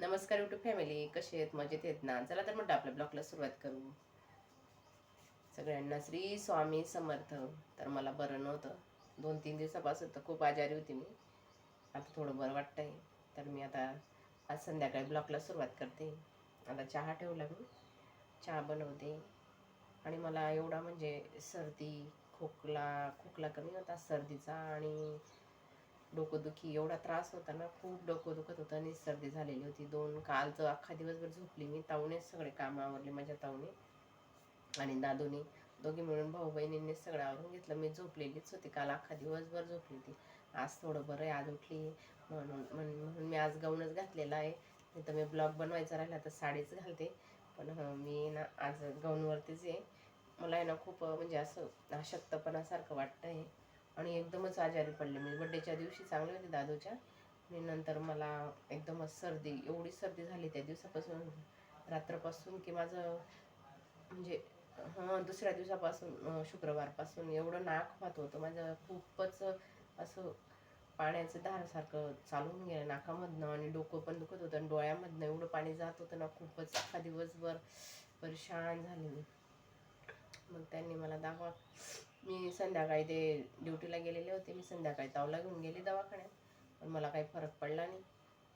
नमस्कार YouTube family कसे आहेत? मजेत आहेत ना? चला तर म्हणतो आपल्या ब्लॉगला सुरुवात करू. सगळ्यांना श्री स्वामी समर्थ. तर मला बरं नव्हतं. दोन तीन दिवसापासून तर खूप आजारी होती मी. आता थोडं बरं वाटतंय. तर मी आता आज संध्याकाळी ब्लॉगला सुरुवात करते. आता चहा ठेवला मी. चहा बनवते. आणि मला एवढा म्हणजे सर्दी खोकला खोकला कमी होता सर्दीचा आणि डोकंदुखी एवढा त्रास होता ना खूप डोकं दुखत होतं. आणि सर्दी झालेली होती. दोन कालचं अख्खा दिवसभर झोपली मी ताऊनेच सगळे काम आवरले माझ्या ताऊने आणि दादूने. दोघी मिळून भाऊ बहिणींनी सगळं आवरून घेतलं. मी झोपलेलीच होती. काल अख्खा दिवसभर झोपली होती. आज थोडं बरं आहे. आज उठली म्हणून म्हणून मी आज गाऊनच घातलेला आहे. नाही तर मी ब्लॉग बनवायचा राहिला तर साडीच घालते. पण हं, मी ना आज गाऊनवरतीच आहे. मला आहे ना खूप म्हणजे असं अशक्तपणासारखं वाटतं आहे आणि एकदमच आजारी पडले मी. बड्डेच्या दिवशी चांगले होते दादूच्या. आणि नंतर मला एकदमच सर्दी एवढी सर्दी झाली त्या दिवसापासून रात्रपासून की माझं म्हणजे हां दुसऱ्या दिवसापासून शुक्रवारपासून एवढं नाक वाहत होतं. माझं खूपच असं पाण्याचं धारासारखं चालून गेलं नाकामधनं आणि डोकं पण दुखत होतं आणि डोळ्यामधनं एवढं पाणी जात होतं ना खूपच अख्खा दिवसभर परेशान झाले मी. मग त्यांनी मला दाखवा. मी संध्याकाळी ते ड्युटीला गेलेले होते. मी संध्याकाळी तावला घेऊन गेले दवाखान्यात. पण मला काही फरक पडला नाही.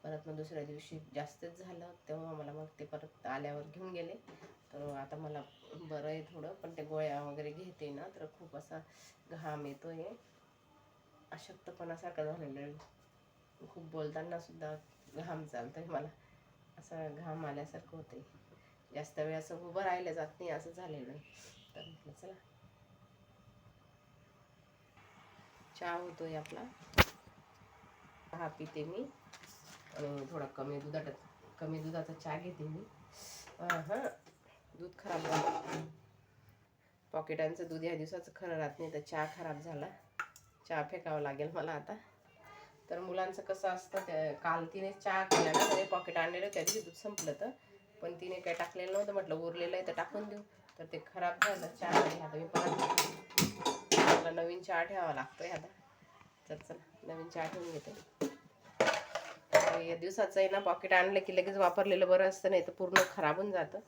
परत मग दुसऱ्या दिवशी जास्तच झालं. तेव्हा मला मग ते परत आल्यावर घेऊन गेले. तर आता मला बरं आहे थोडं. पण ते गोळ्या वगैरे घेते ना तर खूप असा घाम येतोय. अशक्तपणासारखं झालेलं आहे. खूप बोलताना सुद्धा घाम आहे मला. असं घाम आल्यासारखं होतंय. जास्त वेळ असं उभं राहिलं जात नाही असं झालेलं तर म्हटलं चला. चहा होतोय आपला. चहा पिते मी. आणि थोडा कमी दुधाचा कमी दुधाचा चहा घेते मी. हां दूध खराब झालं. पॉकेटांचं दूध या दिवसाचं खरं राहत नाही तर चहा खराब झाला. चहा फेकावा लागेल मला आता. तर मुलांचं कसं असतं ते काल तिने चहा केला ना त्याने पॉकेट आणलेलं त्या दिवशी दूध संपलं तर पण तिने काय टाकलेलं नव्हतं म्हटलं उरलेलं आहे तर टाकून देऊ. तर ते खराब झालं चहा आता मी परत मला नवीन चहा ठेवावा लागतोय आता. तर चला नवीन चहा ठेवून घेते. या दिवसाचं आहे ना पॉकेट आणलं की लगेच वापरलेलं बरं असतं नाही तर पूर्ण खराब होऊन जातं.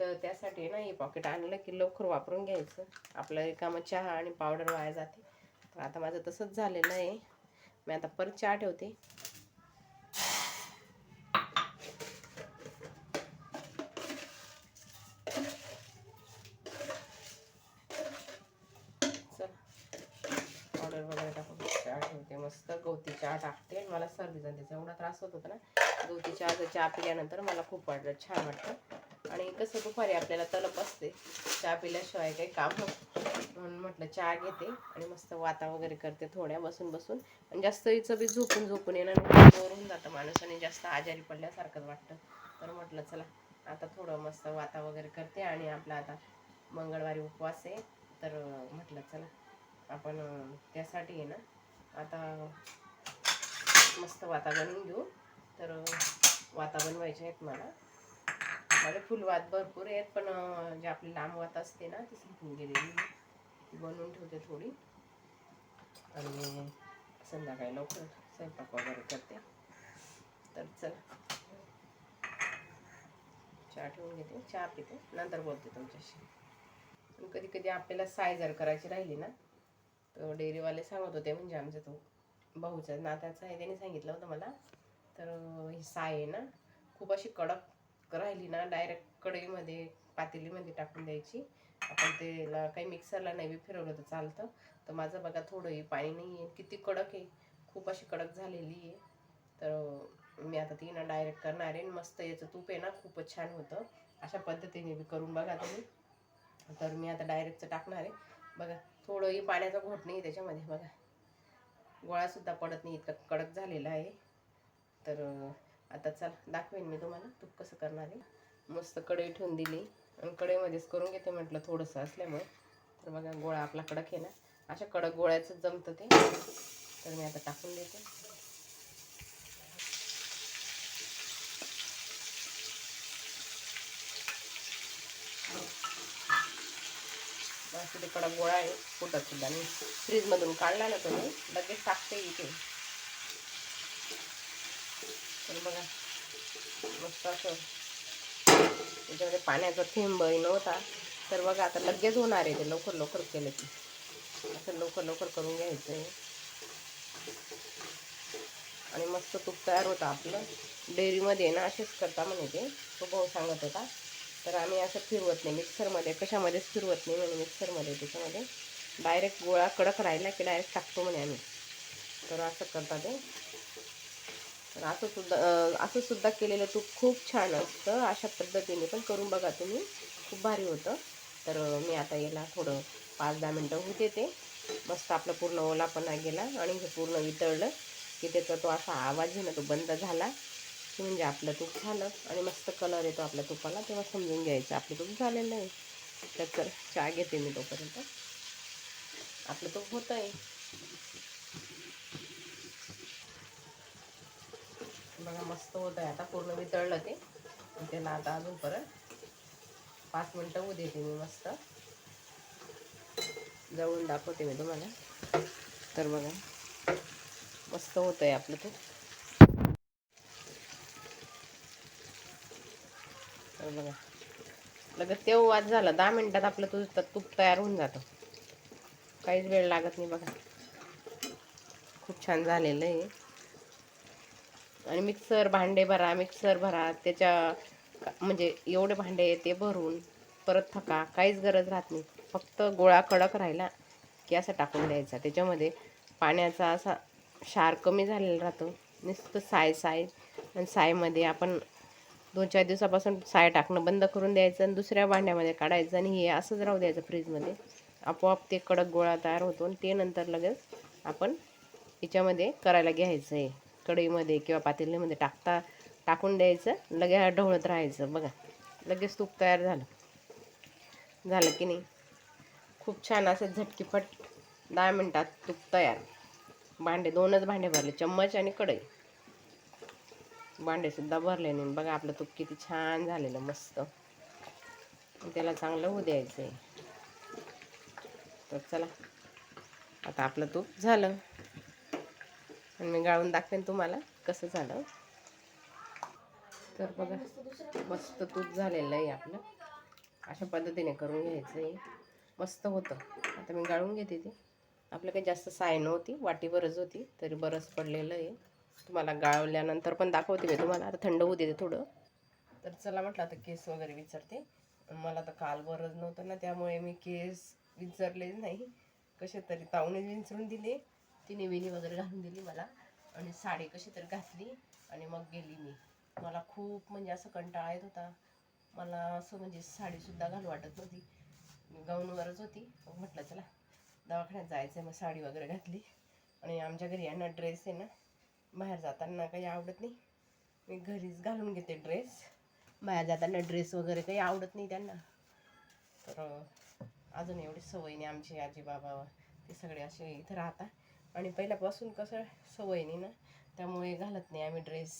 तर त्यासाठी ना हे पॉकेट आणलं की लवकर वापरून घ्यायचं. आपलं रिकामं चहा आणि पावडर वाया जाते. तर आता माझं तसंच झालेलं आहे. मी आता परत चहा ठेवते चल पावडर वगैरे टाकून चहा ठेवते मस्त गवती चहा टाकते डिझाईन त्याचा एवढा त्रास होत होता ना. गवती चहाचा चहा पिल्यानंतर मला खूप वाटलं छान वाटतं आणि कसं दुपारी आपल्याला तलप असते चहा पिल्याशिवाय काही काम होत म्हणून म्हटलं चहा घेते आणि मस्त वाता वगैरे करते थोड्या बसून बसून. आणि जास्त हिचं बी झोपून झोपून येणं बोर होऊन जातं माणूस आणि जास्त आजारी पडल्यासारखंच वाटतं. तर म्हटलं चला आता थोडं मस्त वाता वगैरे करते आणि आपला आता मंगळवारी उपवास आहे. तर म्हटलं चला आपण त्यासाठी आहे ना आता मस्त वाता बनवून घेऊ तर वाता बनवायचे आहेत मला. माझे फुलवात भरपूर आहेत पण जे आपली लांब वात असते ना ती संपून गेलेली ती बनवून ठेवते थोडी. आणि संध्याकाळी लवकर स्वयंपाक वगैरे करते. तर चला. चहा ठेवून घेते. चहा पिते. नंतर बोलते तुमच्याशी. कधी कधी आपल्याला साय जर करायची राहिली ना तर डेअरीवाले सांगत होते म्हणजे आमचा तो भाऊचा नात्याचा आहे त्याने सांगितलं होतं मला. तर ही साय आहे ना खूप अशी कडक राहिली ना डायरेक्ट कढईमध्ये पातेलीमध्ये टाकून द्यायची. आपण त्याला काही मिक्सरला नाही बी फिरवलं तर चालतं. तर माझं बघा थोडंही पाणी नाही आहे. किती कडक आहे. खूप अशी कडक झालेली आहे. तर मी आता ती ना डायरेक्ट करणार आहे. आणि मस्त याचं तूप आहे ना खूपच छान होतं. अशा पद्धतीने बी करून बघा तुम्ही. तर मी आता डायरेक्टचं टाकणार आहे. बघा थोडंही पाण्याचा घोट नाही त्याच्यामध्ये. बघा. गोळासुद्धा पडत नाही इतकं कडक झालेलं आहे. तर आता चल दाखवेन मी तुम्हाला तूप कसं करणार आहे. मस्त कढई ठेवून दिली. आणि कढईमध्येच करून घेते म्हटलं थोडंसं असल्यामुळे. तर बघा गोळा आपला कडक आहे ना. अशा कडक गोळ्याचं जमतं ते. तर मी आता टाकून देते. असं ते कडक गोळा आहे. फुटत सुद्धा नाही. फ्रीजमधून काढला ना तुम्ही लगेच टाकते इथे. तर बघा मस्त असं. त्याच्यामध्ये पाण्याचा थेंबही नव्हता. तर बघा आता लगेच होणार आहे ते. लवकर लवकर केलं की. असं लवकर लवकर करून घ्यायचं आहे. आणि मस्त तूप तयार होतं आपलं. डेअरीमध्ये ना असेच करता म्हणे ते. तो भाऊ सांगत होता. तर आम्ही असं फिरवत नाही. मिक्सरमध्ये कशामध्येच फिरवत नाही म्हणे मिक्सरमध्ये. त्याच्यामध्ये डायरेक्ट गोळा कडक राहिला की डायरेक्ट टाकतो म्हणे आम्ही. तर असं करता ते. तर असं सुद्धा असं सुद्धा केलेलं तूप खूप छान असतं. अशा पद्धतीने पण करून बघा तुम्ही. खूप भारी होतं. तर मी आता याला थोडं पाच दहा मिनटं होऊ देते. मस्त आपलं पूर्ण ओलापणा गेला आणि हे पूर्ण वितळलं की त्याचा तो असा आवाज आहे ना तो बंद झाला. की म्हणजे आपलं तूप झालं आणि मस्त कलर येतो आपल्या तुपाला तेव्हा समजून घ्यायचं. आपलं तूप झालेलं आहे. तर चल चहा घेते मी तोपर्यंत. आपलं तूप होतं आहे बघा मस्त होत आहे आता पूर्ण वितळलं ते. त्याला आता अजून परत पाच मिनटं होऊ देते मी मस्त. जवळून दाखवते मी तुम्हाला. तर बघा मस्त होत आहे आपलं तूप. तर बघा लगेच तेव्हा झालं. दहा मिनटात आपलं तुझं तूप तयार होऊन जातं. काहीच वेळ लागत नाही बघा. खूप छान झालेलं आहे. आणि मिक्सर भांडे भरा मिक्सर भरा. त्याच्या म्हणजे एवढे भांडे ते भरून परत थका. काहीच गरज राहत नाही. फक्त गोळा कडक राहिला की असं टाकून द्यायचा. त्याच्यामध्ये पाण्याचा असा क्षार कमी झालेला राहतो. नुसतं साय साय आणि सायमध्ये आपण दोन चार दिवसापासून साय टाकणं बंद करून द्यायचं आणि दुसऱ्या भांड्यामध्ये काढायचं आणि हे असंच राहू द्यायचं फ्रीजमध्ये. आपोआप ते कडक गोळा तयार होतो आणि ते नंतर लगेच आपण याच्यामध्ये करायला घ्यायचं आहे कढईमध्ये किंवा पातेलीमध्ये टाकता टाकून द्यायचं लगेच ढवळत राहायचं. बघा लगेच तूप तयार झालं. झालं की नाही? खूप छान असं झटकीफट दहा मिनटात तूप तयार. भांडे दोनच भांडे भरले चम्मच आणि कढई. भांडेसुद्धा भरले नाही. बघा आपलं तूप किती छान झालेलं मस्त. त्याला चांगलं होऊ द्यायचं आहे तर चला. आता आपलं तूप झालं. आणि मी गाळून दाखवेन तुम्हाला कसं झालं. तर बघा मस्त तूप झालेलं आहे आपलं. अशा पद्धतीने करून घ्यायचं आहे मस्त होतं. आता मी गाळून घेते ते. आपलं काही जास्त साय नव्हती वाटी बरंच होती तरी बरंच पडलेलं आहे. तुम्हाला गाळवल्यानंतर पण दाखवते मी तुम्हाला. आता थंड होऊ देते थोडं. तर चला म्हटलं आता केस वगैरे विचारते. मला तर काल बरंच नव्हतं ना त्यामुळे मी केस विचारलेच नाही. कसे तरी ताऊने विंचरून दिले. तिने विणी वगैरे घालून दिली मला. आणि साडी कशी तरी घातली आणि मग गेली मी. मला खूप म्हणजे असं कंटाळा येत होता. मला असं म्हणजे साडीसुद्धा घालू वाटत नव्हती. गाऊनवरच होती. मग म्हटलं चला दवाखान्यात जायचं मग साडी वगैरे घातली. आणि आमच्या घरी यांना ड्रेस आहे ना बाहेर जाताना काही आवडत नाही. मी घरीच घालून घेते ड्रेस बाहेर जाताना ड्रेस वगैरे काही आवडत नाही त्यांना. तर अजून एवढी सवय नाही आमची आजी बाबा ते सगळे असे इथं राहतात. आणि पहिल्यापासून कसं सवय नाही ना त्यामुळे घालत नाही आम्ही ड्रेस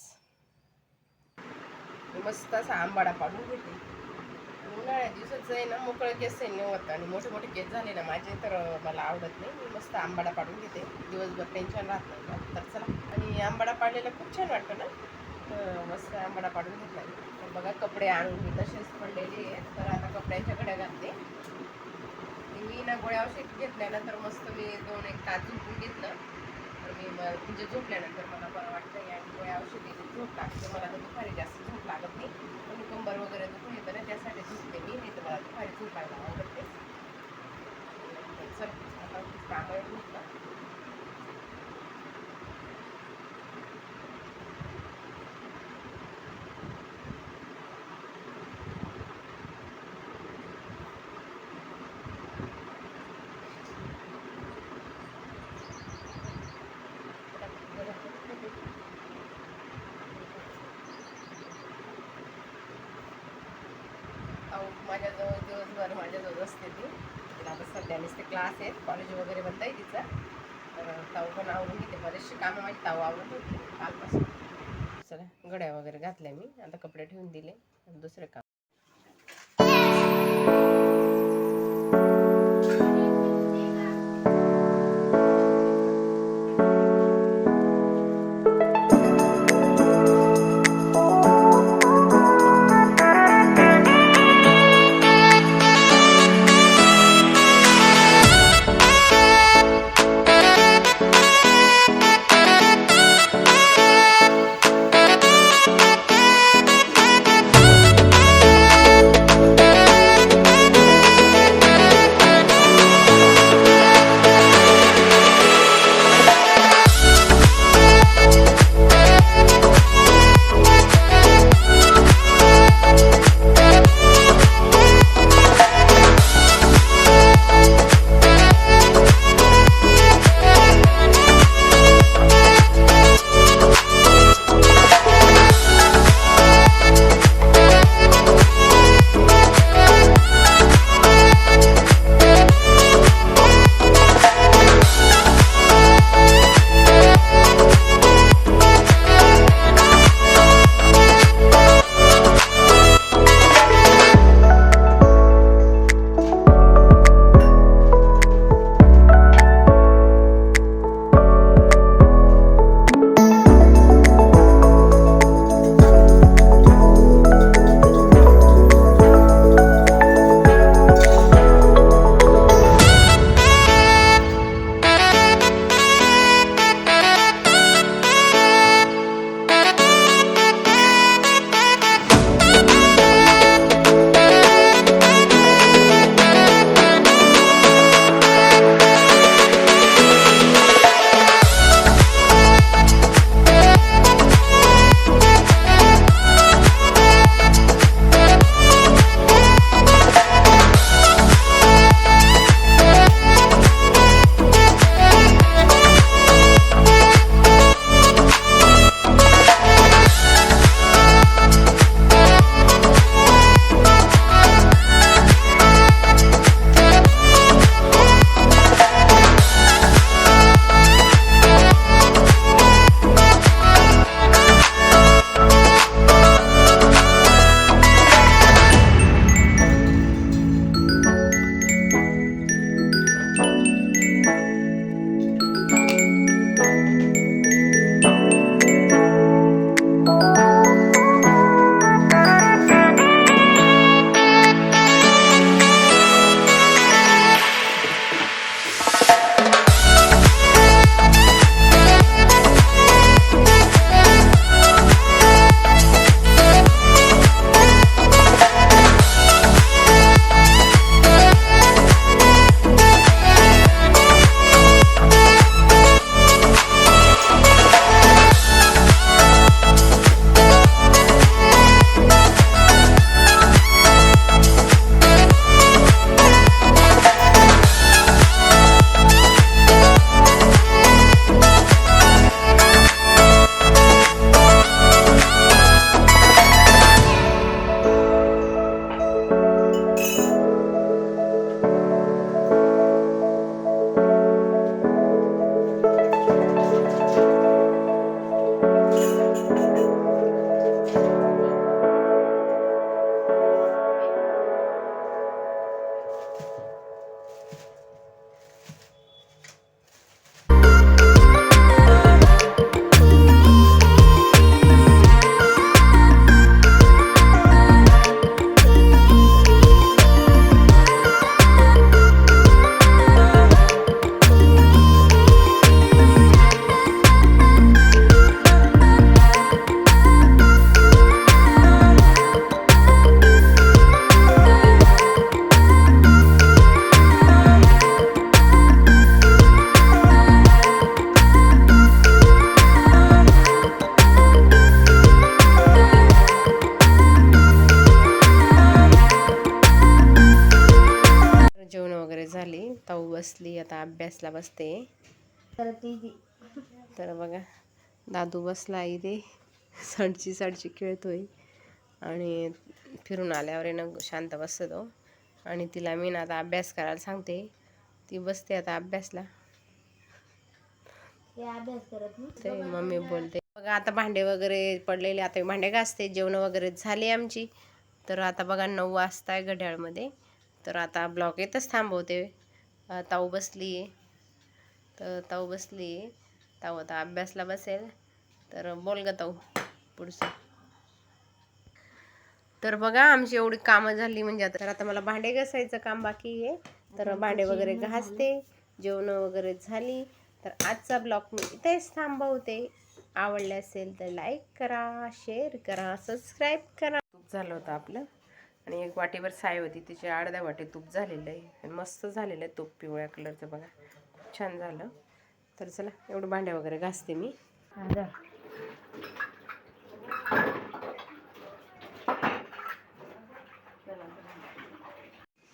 मस्त असा आंबाडा पाडून घेते. उन्हाळ्या दिवसाचं आहे ना मोकळं केस आहे होतं. आणि मोठे मोठे केस झाले ना माझे तर मला आवडत नाही. मी मस्त आंबाडा पाडून घेते. दिवसभर टेन्शन राहत नाही. ना तर चला. आणि आंबाडा पाडलेला खूप छान वाटतं ना? तर मस्त आंबाडा पाडून घेतला तर बघा कपडे आणून मी तसेच पडलेले आहेत. तर आता कपड्यांच्या घड्या घालते. मी ना गोळ्या औषध घेतल्यानंतर मस्त मी दोन एक तास झोपून घेतलं. मी म्हणजे झोपल्यानंतर मला बरं वाटतं आणि गोळ्या औषधी झोप लागते मला तर दुपारी जास्त झोप लागत नाही. पण कंबर वगैरे दुखून येतं ना त्यासाठी झोपते मी नाही तर मला दुपारी झोपायला आवडते तर चल आता कामावर झोपला अहो माझ्याजवळ दिवसभर माझ्याजवळ असते ती. तिला आता सध्या नुसते क्लास आहेत. कॉलेज वगैरे बंद आहे तिचं. तर ताऊ पण आवडून घेते. बरेचसे कामं माझी ताऊ आवडत होती कालपासून. चला गड्या वगैरे घातल्या मी. आता कपडे ठेवून दिले. दुसरं काम. बसली आता अभ्यासला बसते. तर ती तर बघा दादू बसला इथे सडची सडची खेळतोय. आणि फिरून आल्यावर ना शांत बसतो. आणि तिला मी ना आता अभ्यास करायला सांगते. ती बसते आता अभ्यासला. ते अभ्यास करत नाही. ते मम्मी बोलते बघा आता भांडे वगैरे पडलेले आता मी भांडे घासते जेवण वगैरे झाली आमची. तर आता बघा नऊ वाजता आहे घड्याळमध्ये. तर आता ब्लॉक येतच थांबवते. ताऊ बसली. तर ताऊ बसली. ताऊ आता अभ्यासला बसेल. तर बोल ग ताऊ पुढचं. तर बघा आमची एवढी कामं झाली म्हणजे आता तर आता मला भांडे घासायचं काम बाकी आहे. तर भांडे वगैरे घासते जेवण वगैरे झाली. तर आजचा ब्लॉग मी इथेच थांबवते. आवडले असेल तर लाईक करा शेअर करा सबस्क्राईब करा. झालं होतं आपलं. आणि एक वाटीभर साय होती तिची अर्ध्या वाटी तूप झालेलं आहे. आणि मस्त झालेलं आहे तूप पिवळ्या कलरचं बघा. खूप छान झालं. तर चला एवढं भांडे वगैरे घासते मी.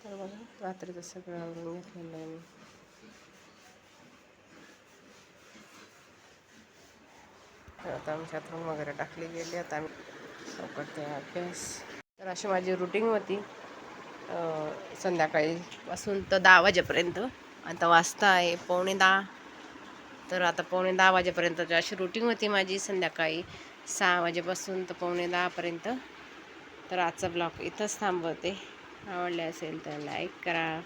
तर बघा रात्रीचं सगळं आवरून घेतलेलं आहे मी. आता आमची रूम वगैरे टाकली गेली आता आम्ही चौकट अभ्यास तर अशी माझी रुटीन होती. संध्याकाळीपासून तर दहा वाजेपर्यंत. आता वाजता आहे पावणे दहा. तर आता पावणे दहा वाजेपर्यंत अशी रुटीन होती माझी संध्याकाळी. सहा वाजेपासून तर पावणे दहापर्यंत. तर आजचा ब्लॉग इथंच थांबवते. आवडले असेल तर लाईक करा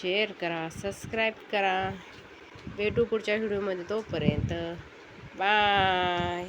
शेअर करा सबस्क्राईब करा. भेटू पुढच्या व्हिडिओमध्ये तोपर्यंत. बाय